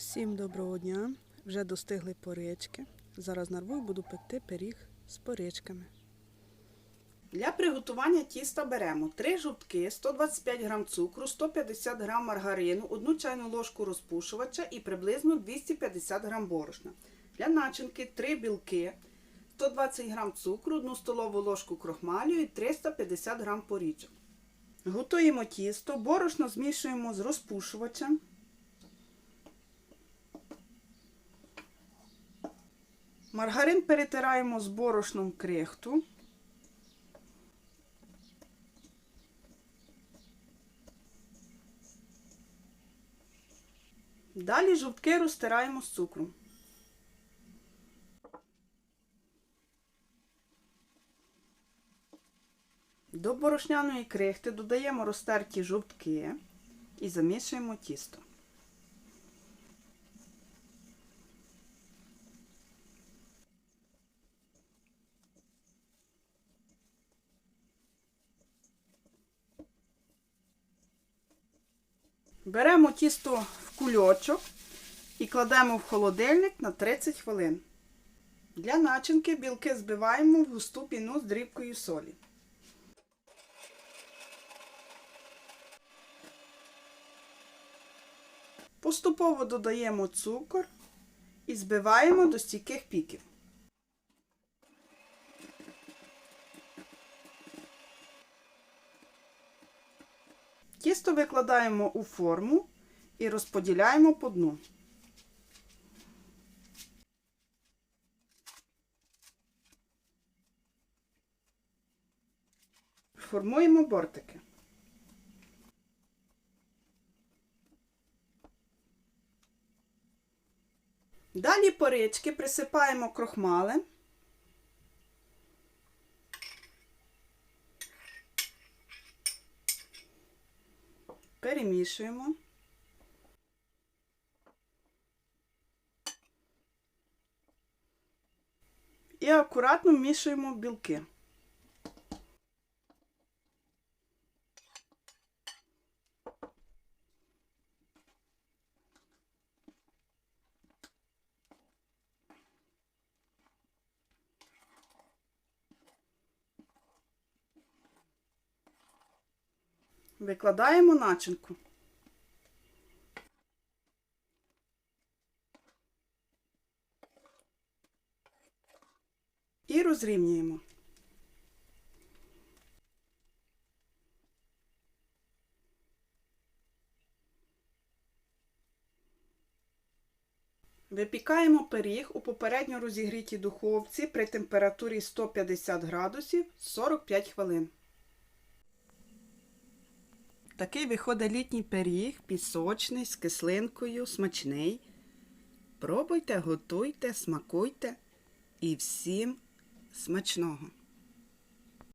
Всім доброго дня! Вже достигли порички. Зараз нарву буду пекти пиріг з поричками. Для приготування тіста беремо 3 жовтки, 125 г цукру, 150 г маргарину, 1 чайну ложку розпушувача і приблизно 250 г борошна. Для начинки 3 білки, 120 г цукру, 1 столову ложку крохмалю і 350 г порічок. Готуємо тісто, борошно змішуємо з розпушувачем. Маргарин перетираємо з борошном крихту. Далі жовтки розтираємо з цукром. До борошняної крихти додаємо розтерті жовтки і замішуємо тісто. Беремо тісто в кульочок і кладемо в холодильник на 30 хвилин. Для начинки білки збиваємо в густу піну з дрібкою солі. Поступово додаємо цукор і збиваємо до стійких піків. Тісто викладаємо у форму і розподіляємо по дну. Формуємо бортики. Далі порички присипаємо крохмалем. Перемішуємо. І акуратно вмішуємо білки. Викладаємо начинку. І розрівнюємо. Випікаємо пиріг у попередньо розігрітій духовці при температурі 150 градусів 45 хвилин. Такий виходить літній пиріг, пісочний, з кислинкою, смачний. Пробуйте, готуйте, смакуйте і всім смачного!